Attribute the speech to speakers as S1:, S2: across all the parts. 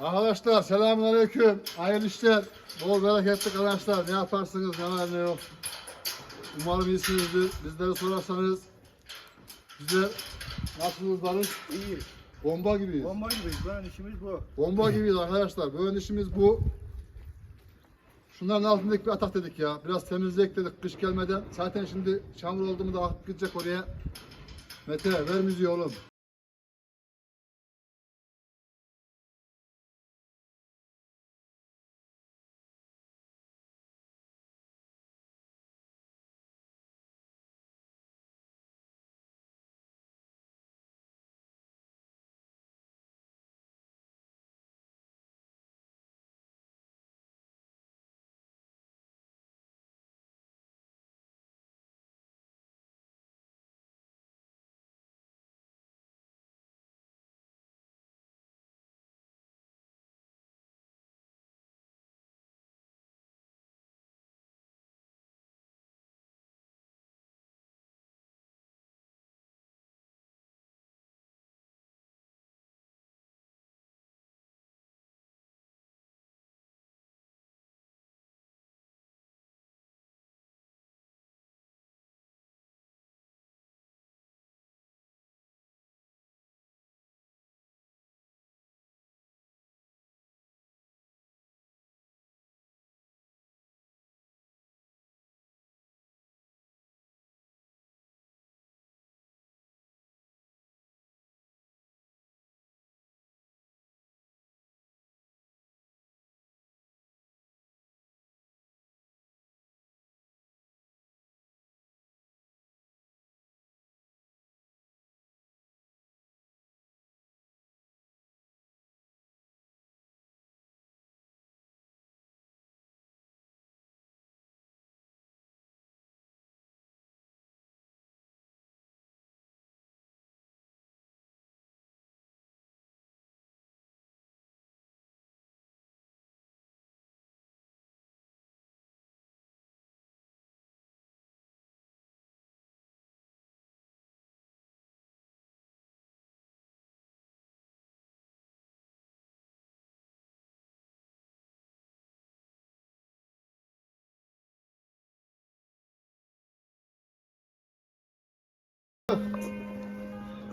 S1: Arkadaşlar selamünaleyküm. Hayırlı işler. Bol bereketli arkadaşlar. Ne yaparsınız ne var ne yok. Umarım iyisinizdir. Bizleri sorarsanız bize nasılsınız Barış?
S2: İyi.
S1: Bomba gibiyiz.
S2: Bomba gibiyiz. Ben işimiz bu.
S1: Bomba gibiyiz arkadaşlar. Böyle işimiz bu. Şunların altındaki bir atak dedik ya. Biraz temizleyek dedik kış gelmeden. Zaten şimdi çamur oldu mu da akıp gidecek oraya. Mete ver müziği oğlum.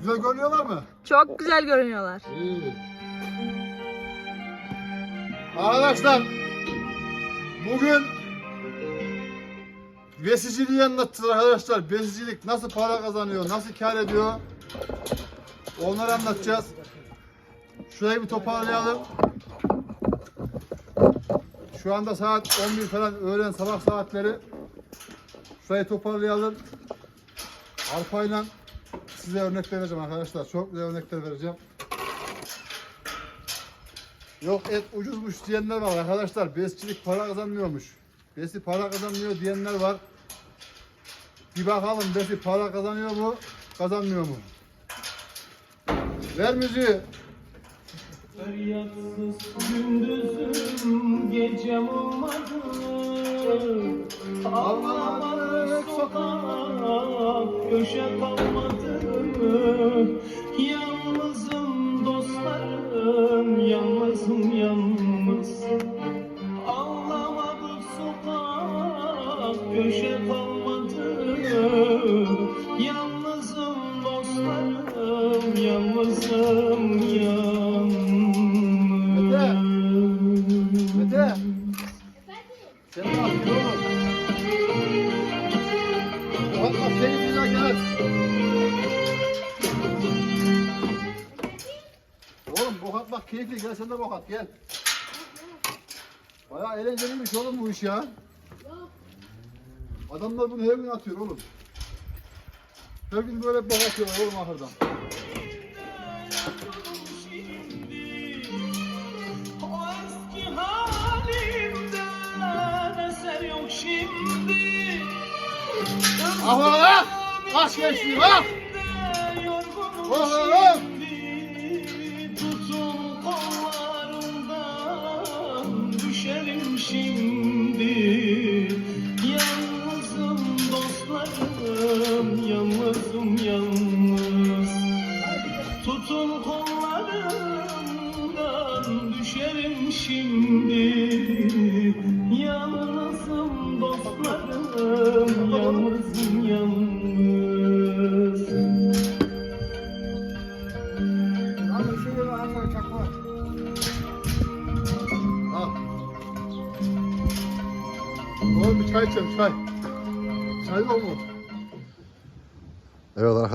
S1: Güzel görünüyorlar mı?
S3: Çok güzel görünüyorlar.
S1: İyi. Arkadaşlar bugün besiciliği anlatacağız arkadaşlar. Besicilik nasıl para kazanıyor, nasıl kar ediyor onları anlatacağız. Şurayı bir toparlayalım. Şu anda saat 11 falan öğlen sabah saatleri. Şurayı toparlayalım. Arpayla size örnek vereceğim arkadaşlar. Çok güzel örnekler vereceğim. Yok et ucuzmuş diyenler var arkadaşlar. Besçilik para kazanmıyormuş. Besi para kazanmıyor diyenler var. Bir bakalım besi para kazanıyor mu, kazanmıyor mu? Ver müziği.
S4: Feryatsız gündüzüm gecem olmadı Ağlamadık sokak köşe kalmadı
S1: At gel. Bayağı eğlenceliymiş oğlum bu iş ya. Adamlar bunu her gün atıyor oğlum. Her gün böyle bok oğlum ahırdan.
S4: Eski halimden eser yok şimdi
S1: Ah gençliğim ah!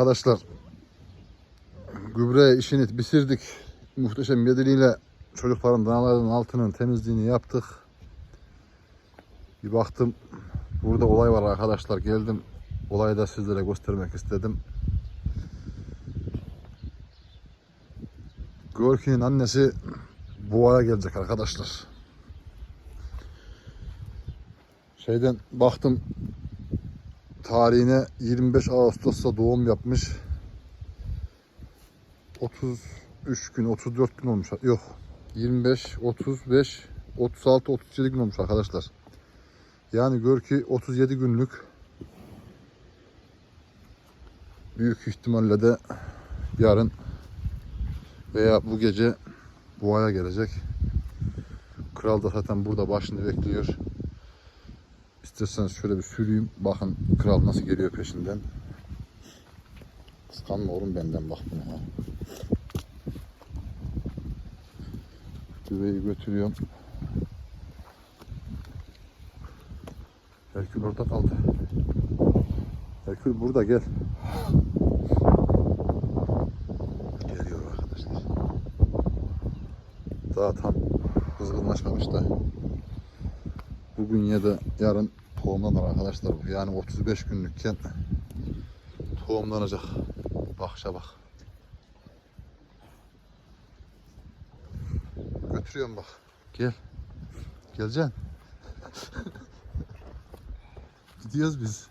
S1: Arkadaşlar. Gübre işini bitirdik. Muhteşem bedeliyle çocukların danaların altının temizliğini yaptık. Bir baktım burada olay var arkadaşlar geldim. Olayı da sizlere göstermek istedim. Görki'nin annesi Boğa'ya gelecek arkadaşlar. Şeyden baktım tarihine 25 Ağustos'ta doğum yapmış. 33 gün 34 gün olmuş. Yok 25 35 36 37 gün olmuş arkadaşlar. Yani gör ki 37 günlük büyük ihtimalle de yarın veya bu gece Boğa'ya gelecek. Kral da zaten burada başını bekliyor. İsterseniz şöyle bir süreyim. Bakın kral nasıl geliyor peşinden. Kıskanma oğlum benden bak buna. ha. Düveyi götürüyorum. Herkül orada kaldı. Herkül burada gel. Geliyor arkadaşlar. Daha tam kızgınlaşmamış da. Bugün ya da yarın tohumlanır arkadaşlar. Yani 35 günlükken tohumlanacak. Bakışa bak. Götürüyorum bak. Gel. Geleceksin. Gidiyoruz biz.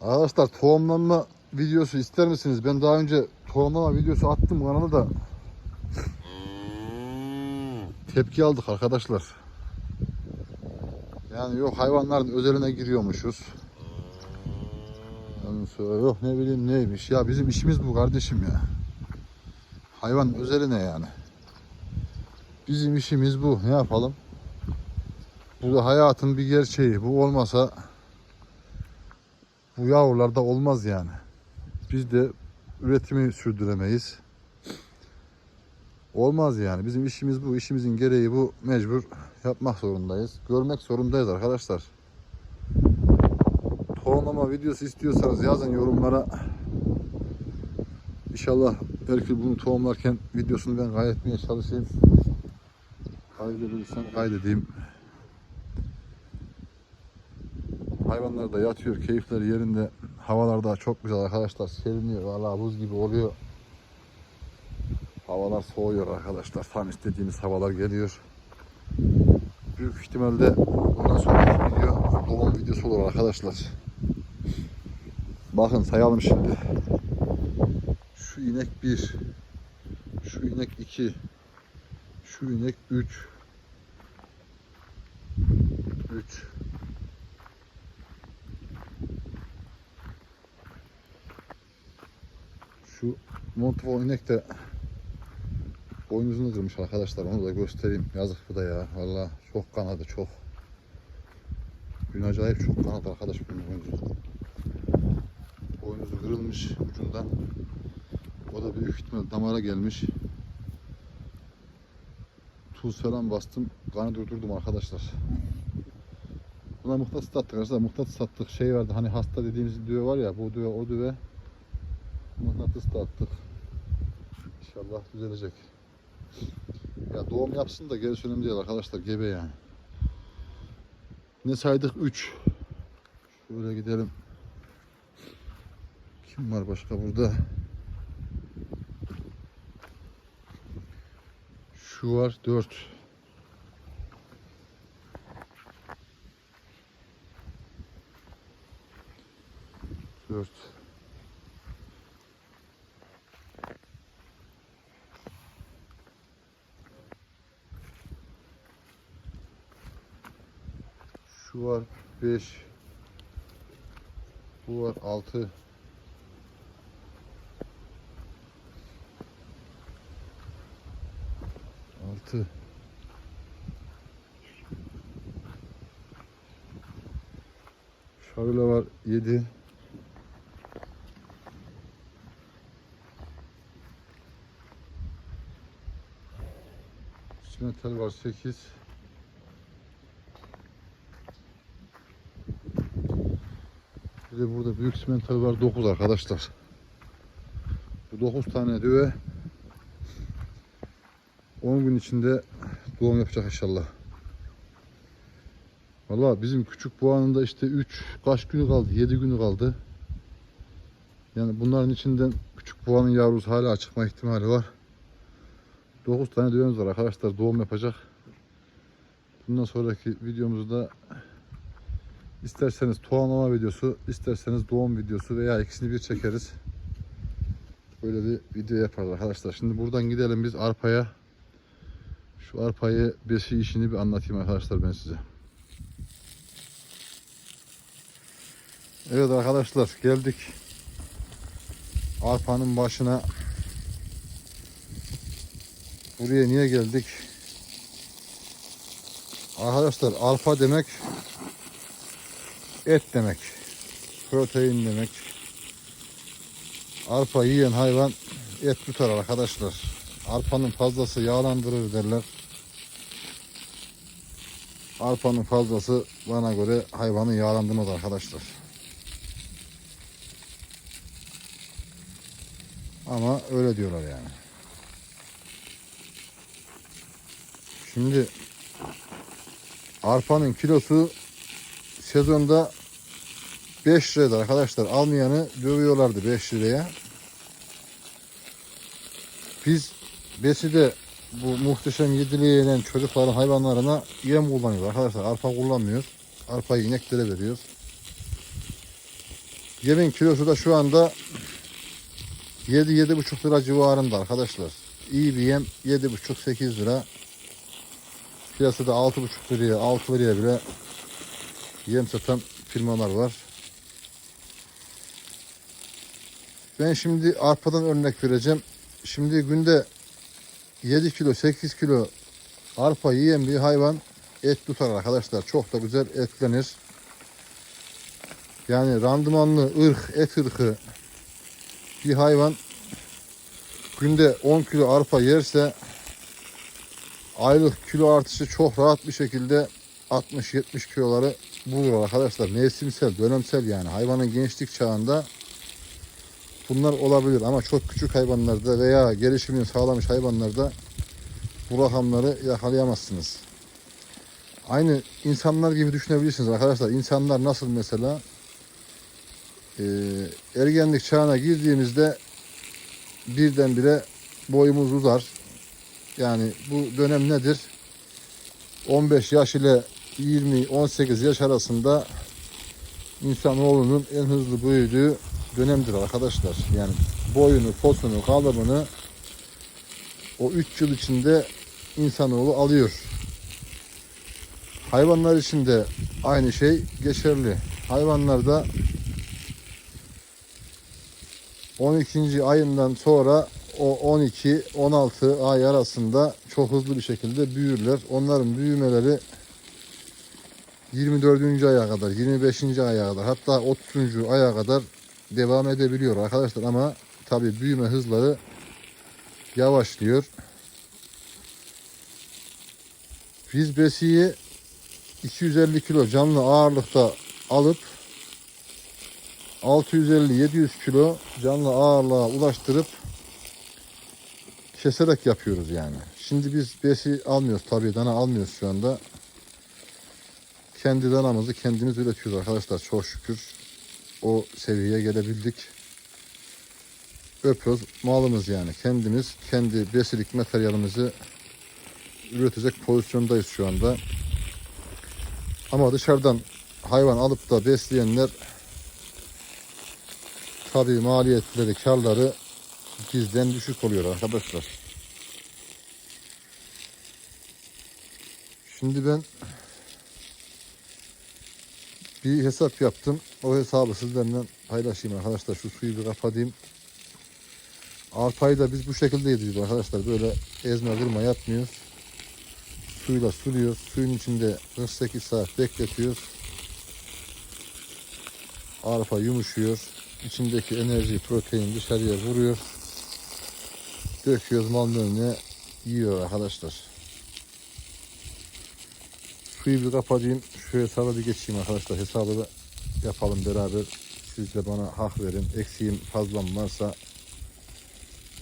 S1: Arkadaşlar tohumlanma videosu ister misiniz? Ben daha önce tohumlama videosu attım kanala da tepki aldık arkadaşlar. Yani yok hayvanların özeline giriyormuşuz. Sonra yok ne bileyim neymiş. Ya bizim işimiz bu kardeşim ya. Hayvan özeline yani. Bizim işimiz bu. Ne yapalım? Bu da hayatın bir gerçeği. Bu olmasa bu yavrularda olmaz yani. Biz de üretimi sürdüremeyiz. Olmaz yani. Bizim işimiz bu. işimizin gereği bu. Mecbur yapmak zorundayız. Görmek zorundayız arkadaşlar. Tohumlama videosu istiyorsanız yazın yorumlara. İnşallah belki bunu tohumlarken videosunu ben kaydetmeye çalışayım. Kaydedebilirsem kaydedeyim. Hayvanlar da yatıyor, keyifleri yerinde. Havalar da çok güzel arkadaşlar. Seriniyor, valla buz gibi oluyor. Havalar soğuyor arkadaşlar. Tam istediğimiz havalar geliyor. Büyük ihtimalle bundan sonra video doğum videosu olur arkadaşlar. Bakın sayalım şimdi. Şu inek 1. Şu inek 2. Şu inek 3. 3. Şu Montvo inek de boynuzunu kırmış arkadaşlar. Onu da göstereyim. Yazık bu da ya. Valla çok kanadı çok. Gün acayip çok kanadı arkadaş bunun boynuzu. Boynuzu kırılmış ucundan. O da büyük ihtimal damara gelmiş. Tuz falan bastım. Kanı durdurdum arkadaşlar. Buna mıhnatıs sattık arkadaşlar. Mıhnatıs sattık. Şey vardı hani hasta dediğimiz düve var ya. Bu düve o düve. Mıhnatıs da attık. İnşallah düzelecek. Ya doğum yapsın da gerisi önemli değil arkadaşlar. Gebe yani. Ne saydık? 3. Şöyle gidelim. Kim var başka burada? Şu var 4. Dört. Şu var 5. Bu var 6. Altı. Şöyle var 7. Simental var 8. Bir burada büyük simental var 9 arkadaşlar. Bu 9 tane düve 10 gün içinde doğum yapacak inşallah. Valla bizim küçük boğanın işte 3 kaç günü kaldı 7 günü kaldı. Yani bunların içinden küçük boğanın yavrusu hala çıkma ihtimali var. 9 tane düğümüz var arkadaşlar doğum yapacak. Bundan sonraki videomuzda isterseniz tohumlama videosu, isterseniz doğum videosu veya ikisini bir çekeriz. Böyle bir video yaparız arkadaşlar. Şimdi buradan gidelim biz arpaya. Şu arpayı besi işini bir anlatayım arkadaşlar ben size. Evet arkadaşlar geldik. Arpanın başına. Buraya niye geldik? Arkadaşlar arpa demek et demek. Protein demek. Arpa yiyen hayvan et tutar arkadaşlar. Arpanın fazlası yağlandırır derler. Arpanın fazlası bana göre hayvanı yağlandırmaz arkadaşlar. Ama öyle diyorlar yani. Şimdi arpanın kilosu sezonda 5 liraydı arkadaşlar. Almayanı dövüyorlardı 5 liraya. Biz beside bu muhteşem yediliğe yenen çocukların hayvanlarına yem kullanıyoruz arkadaşlar. Arpa kullanmıyoruz. Arpayı ineklere veriyoruz. Yemin kilosu da şu anda 7-7,5 lira civarında arkadaşlar. İyi bir yem 7,5-8 lira. Piyasada 6,5 liraya 6 liraya bile yem satan firmalar var. Ben şimdi arpadan örnek vereceğim. Şimdi günde 7 kilo 8 kilo arpa yiyen bir hayvan et tutar arkadaşlar. Çok da güzel etlenir. Yani randımanlı ırk, et ırkı bir hayvan günde 10 kilo arpa yerse aylık kilo artışı çok rahat bir şekilde 60-70 kiloları bulur arkadaşlar. Mevsimsel, dönemsel yani. Hayvanın gençlik çağında bunlar olabilir ama çok küçük hayvanlarda veya gelişimini sağlamış hayvanlarda bu rakamları yakalayamazsınız. Aynı insanlar gibi düşünebilirsiniz arkadaşlar. İnsanlar nasıl mesela e, ergenlik çağına girdiğimizde birdenbire boyumuz uzar. Yani bu dönem nedir? 15 yaş ile 20-18 yaş arasında insanoğlunun en hızlı büyüdüğü dönemdir arkadaşlar. Yani boyunu, posunu, kalıbını o 3 yıl içinde insanoğlu alıyor. Hayvanlar için de aynı şey geçerli. Hayvanlarda 12. ayından sonra o 12-16 ay arasında çok hızlı bir şekilde büyürler. Onların büyümeleri 24. aya kadar, 25. aya kadar hatta 30. aya kadar devam edebiliyor arkadaşlar ama tabi büyüme hızları yavaşlıyor. Biz besiyi 250 kilo canlı ağırlıkta alıp 650-700 kilo canlı ağırlığa ulaştırıp keserek yapıyoruz yani. Şimdi biz besi almıyoruz tabii dana almıyoruz şu anda. Kendi danamızı kendimiz üretiyoruz arkadaşlar çok şükür. O seviyeye gelebildik. Öpüyoruz malımız yani. Kendimiz kendi besilik materyalimizi üretecek pozisyondayız şu anda. Ama dışarıdan hayvan alıp da besleyenler tabii maliyetleri, karları bizden düşük oluyor arkadaşlar. Şimdi ben bir hesap yaptım. O hesabı sizlerle paylaşayım arkadaşlar. Şu suyu bir kapatayım. Arpayı da biz bu şekilde yediriyoruz arkadaşlar. Böyle ezme kırma yapmıyoruz. Suyla suluyoruz. Suyun içinde 48 saat bekletiyoruz. Arpa yumuşuyor. İçindeki enerji, protein dışarıya vuruyor. Döküyoruz malın önüne yiyor arkadaşlar. Suyu bir kapatayım. Şu hesaba bir geçeyim arkadaşlar. Hesabı da yapalım beraber. Siz de bana hak verin. Eksiğim fazlam varsa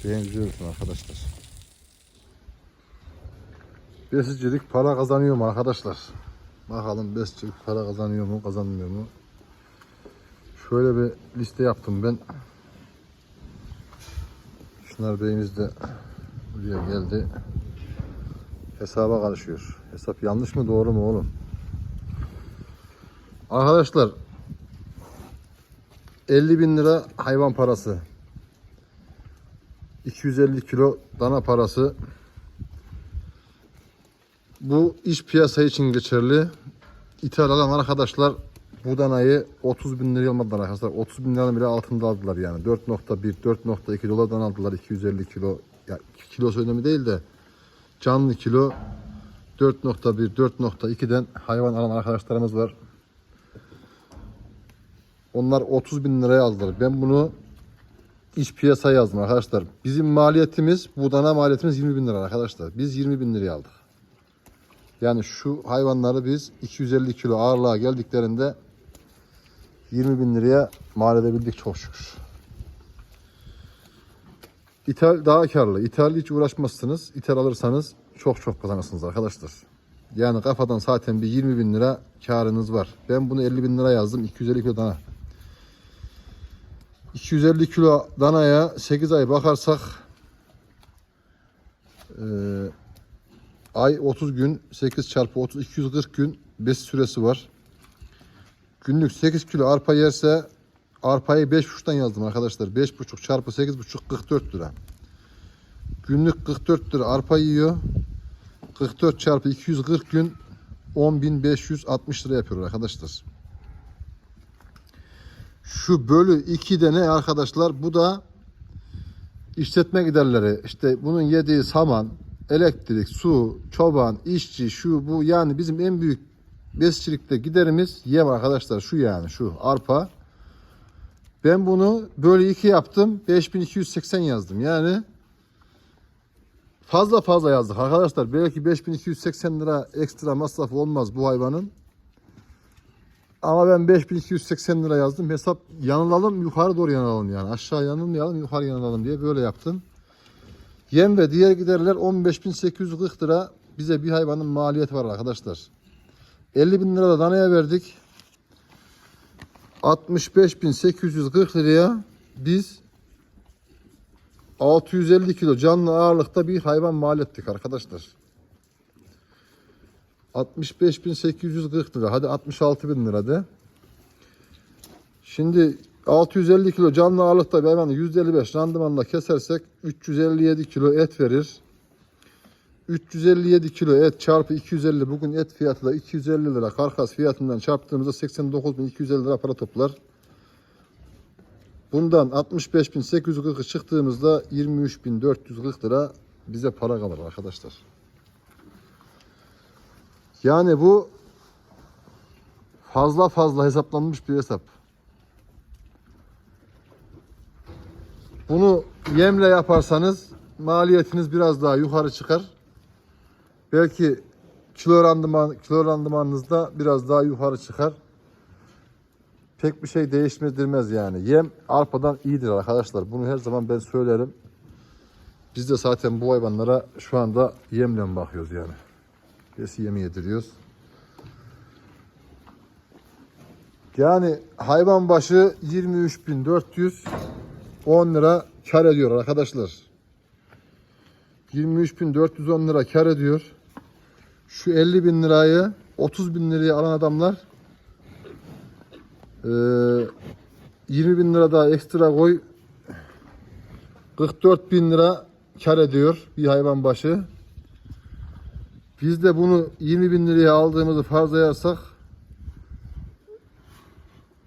S1: benziyorsun arkadaşlar. Besicilik para kazanıyor mu arkadaşlar? Bakalım besicilik para kazanıyor mu kazanmıyor mu? Şöyle bir liste yaptım ben. Şunlar Bey'imiz de buraya geldi. Hesaba karışıyor. Hesap yanlış mı doğru mu oğlum? Arkadaşlar 50 bin lira hayvan parası. 250 kilo dana parası. Bu iş piyasa için geçerli. İthal alan arkadaşlar bu danayı 30 bin liraya almadılar arkadaşlar. 30 bin liranın bile altında aldılar yani. 4.1, 4.2 dolardan aldılar 250 kilo. Ya kilosu önemli değil de canlı kilo 4.1, 4.2'den hayvan alan arkadaşlarımız var. Onlar 30 bin liraya aldılar. Ben bunu iç piyasaya yazdım arkadaşlar. Bizim maliyetimiz, bu dana maliyetimiz 20 bin lira arkadaşlar. Biz 20 bin liraya aldık. Yani şu hayvanları biz 250 kilo ağırlığa geldiklerinde 20 bin liraya mal edebildik çok şükür. İthal daha karlı. İthal hiç uğraşmazsınız. İthal alırsanız çok çok kazanırsınız arkadaşlar. Yani kafadan zaten bir 20 bin lira karınız var. Ben bunu 50 bin lira yazdım. 250 kilo dana. 250 kilo danaya 8 ay bakarsak eee Ay 30 gün 8 çarpı 30 240 gün bes süresi var. Günlük 8 kilo arpa yerse arpayı 5,5'tan yazdım arkadaşlar. 5,5 çarpı 8,5 44 lira. Günlük 44 lira arpa yiyor. 44 çarpı 240 gün 10.560 lira yapıyor arkadaşlar. Şu bölü 2 de ne arkadaşlar? Bu da işletme giderleri. İşte bunun yediği saman, elektrik, su, çoban, işçi, şu bu yani bizim en büyük besicilikte giderimiz yem arkadaşlar şu yani şu arpa. Ben bunu böyle iki yaptım 5280 yazdım yani fazla fazla yazdık arkadaşlar belki 5280 lira ekstra masraf olmaz bu hayvanın. Ama ben 5280 lira yazdım hesap yanılalım yukarı doğru yanılalım yani aşağı yanılmayalım yukarı yanılalım diye böyle yaptım. Yem ve diğer giderler 15.840 lira bize bir hayvanın maliyeti var arkadaşlar. 50 bin lira da danaya verdik. 65.840 liraya biz 650 kilo canlı ağırlıkta bir hayvan mal ettik arkadaşlar. 65.840 lira. Hadi 66 bin lira de. Şimdi 650 kilo canlı ağırlıkta bir hayvanı %55 randımanla kesersek 357 kilo et verir. 357 kilo et çarpı 250 bugün et fiyatı da 250 lira karkas fiyatından çarptığımızda 89.250 lira para toplar. Bundan 65.840 çıktığımızda 23.440 lira bize para kalır arkadaşlar. Yani bu fazla fazla hesaplanmış bir hesap. Bunu yemle yaparsanız maliyetiniz biraz daha yukarı çıkar. Belki kilo randıman kilo randımanınızda biraz daha yukarı çıkar. Pek bir şey değiştirmez yani. Yem arpadan iyidir arkadaşlar. Bunu her zaman ben söylerim. Biz de zaten bu hayvanlara şu anda yemle bakıyoruz yani. Besi yemi yediriyoruz. Yani hayvan başı 23.410 lira kar ediyor arkadaşlar. 23.410 lira kar ediyor. Şu 50 bin lirayı 30 bin liraya alan adamlar eee 20 bin lira daha ekstra koy 44 bin lira kar ediyor bir hayvan başı. Biz de bunu 20 bin liraya aldığımızı farzlayarsak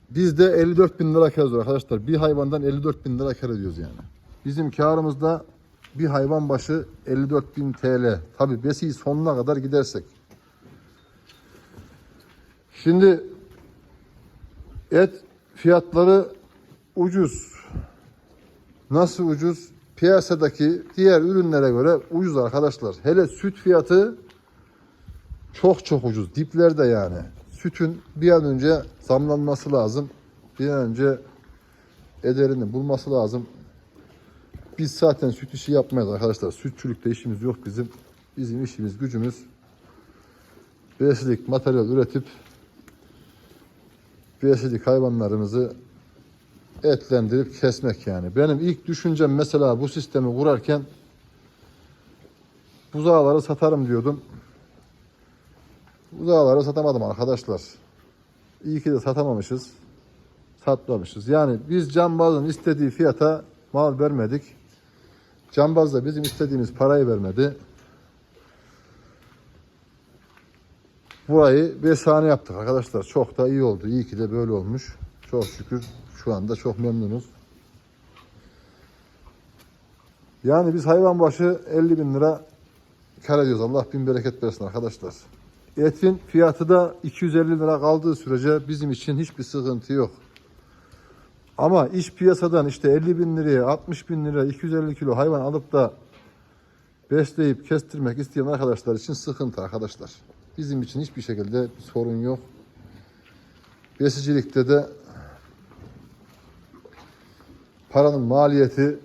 S1: Biz de 54 bin lira kar ediyoruz arkadaşlar. Bir hayvandan 54 bin lira kar ediyoruz yani. Bizim karımızda bir hayvan başı 54 bin TL. Tabi besiyi sonuna kadar gidersek. Şimdi et fiyatları ucuz. Nasıl ucuz? Piyasadaki diğer ürünlere göre ucuz arkadaşlar. Hele süt fiyatı çok çok ucuz. Diplerde yani. Sütün bir an önce zamlanması lazım. Bir an önce ederini bulması lazım. Biz zaten süt işi yapmayız arkadaşlar. Sütçülükte işimiz yok bizim. Bizim işimiz gücümüz besicilik materyal üretip besicilik hayvanlarımızı etlendirip kesmek yani. Benim ilk düşüncem mesela bu sistemi kurarken buzağları satarım diyordum. Buzağları satamadım arkadaşlar. İyi ki de satamamışız. Satmamışız. Yani biz cambazın istediği fiyata mal vermedik. Cambaz da bizim istediğimiz parayı vermedi. Burayı besane yaptık arkadaşlar. Çok da iyi oldu. İyi ki de böyle olmuş. Çok şükür şu anda çok memnunuz. Yani biz hayvan başı 50 bin lira kar ediyoruz. Allah bin bereket versin arkadaşlar. Etin fiyatı da 250 lira kaldığı sürece bizim için hiçbir sıkıntı yok. Ama iş piyasadan işte 50 bin liraya, 60 bin liraya 250 kilo hayvan alıp da besleyip kestirmek isteyen arkadaşlar için sıkıntı arkadaşlar. Bizim için hiçbir şekilde sorun yok. Besicilikte de paranın maliyeti,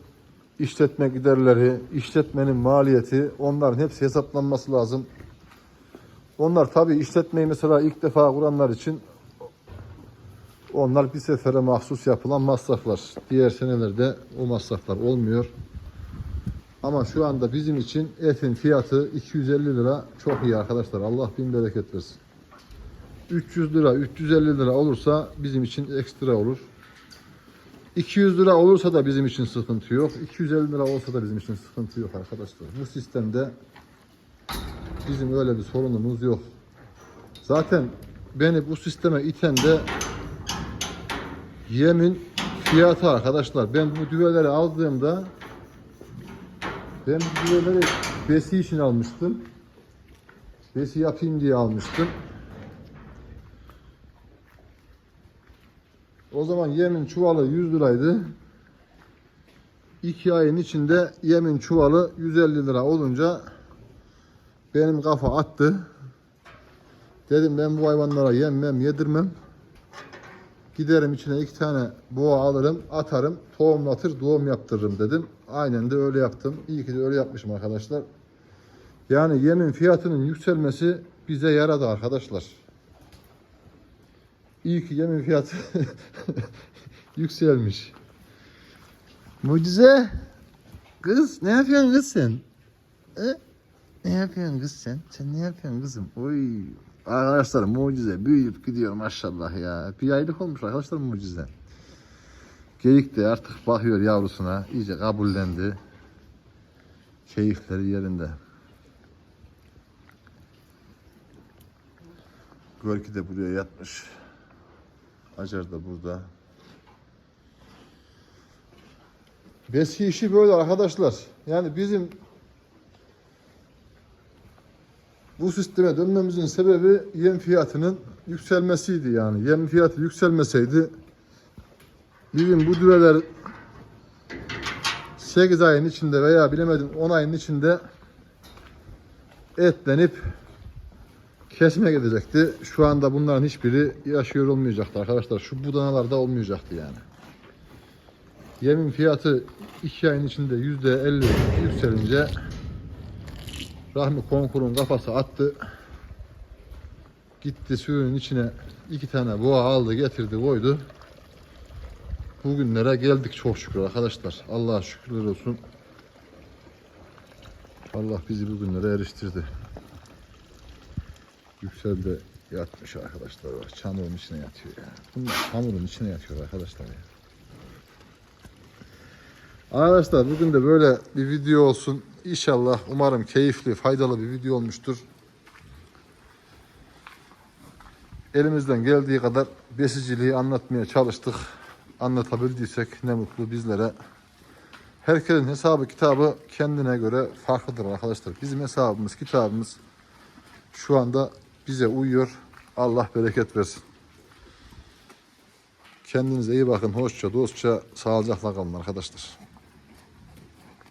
S1: işletme giderleri, işletmenin maliyeti onların hepsi hesaplanması lazım. Onlar tabii işletmeyi mesela ilk defa kuranlar için onlar bir sefere mahsus yapılan masraflar. Diğer senelerde o masraflar olmuyor. Ama şu anda bizim için etin fiyatı 250 lira çok iyi arkadaşlar. Allah bin bereket versin. 300 lira, 350 lira olursa bizim için ekstra olur. 200 lira olursa da bizim için sıkıntı yok. 250 lira olsa da bizim için sıkıntı yok arkadaşlar. Bu sistemde bizim öyle bir sorunumuz yok. Zaten beni bu sisteme iten de yemin fiyatı arkadaşlar. Ben bu düveleri aldığımda ben bu düveleri besi için almıştım. Besi yapayım diye almıştım. O zaman yemin çuvalı 100 liraydı. 2 ayın içinde yemin çuvalı 150 lira olunca benim kafa attı. Dedim ben bu hayvanlara yemmem, yedirmem. Giderim içine iki tane boğa alırım, atarım, tohumlatır, doğum yaptırırım dedim. Aynen de öyle yaptım. İyi ki de öyle yapmışım arkadaşlar. Yani yemin fiyatının yükselmesi bize yaradı arkadaşlar. İyi ki yemin fiyatı yükselmiş. Mucize. Kız ne yapıyorsun kız sen? E? Ne yapıyorsun kız sen? Sen ne yapıyorsun kızım? Oy. Arkadaşlar mucize büyüyüp gidiyor maşallah ya. Bir aylık olmuş arkadaşlar mucize. Geyik de artık bakıyor yavrusuna. iyice kabullendi. Keyifleri yerinde. Görki de buraya yatmış. Acar da burada. Besi işi böyle arkadaşlar. Yani bizim bu sisteme dönmemizin sebebi yem fiyatının yükselmesiydi yani. Yem fiyatı yükselmeseydi bizim bu düveler 8 ayın içinde veya bilemedim 10 ayın içinde etlenip kesime gidecekti. Şu anda bunların hiçbiri yaşıyor olmayacaktı arkadaşlar. Şu budanalarda olmayacaktı yani. Yemin fiyatı 2 ayın içinde %50 yükselince Rahmi Konkur'un kafası attı. Gitti suyun içine iki tane boğa aldı getirdi koydu. Bugünlere geldik çok şükür arkadaşlar. Allah'a şükürler olsun. Allah bizi bugünlere eriştirdi. Yüksel de yatmış arkadaşlar. Çamurun içine yatıyor ya. Bunlar çamurun içine yatıyor arkadaşlar ya. Arkadaşlar bugün de böyle bir video olsun. İnşallah umarım keyifli, faydalı bir video olmuştur. elimizden geldiği kadar besiciliği anlatmaya çalıştık. Anlatabildiysek ne mutlu bizlere. Herkesin hesabı kitabı kendine göre farklıdır arkadaşlar. Bizim hesabımız kitabımız şu anda bize uyuyor. Allah bereket versin. Kendinize iyi bakın. Hoşça, dostça, sağlıcakla kalın arkadaşlar.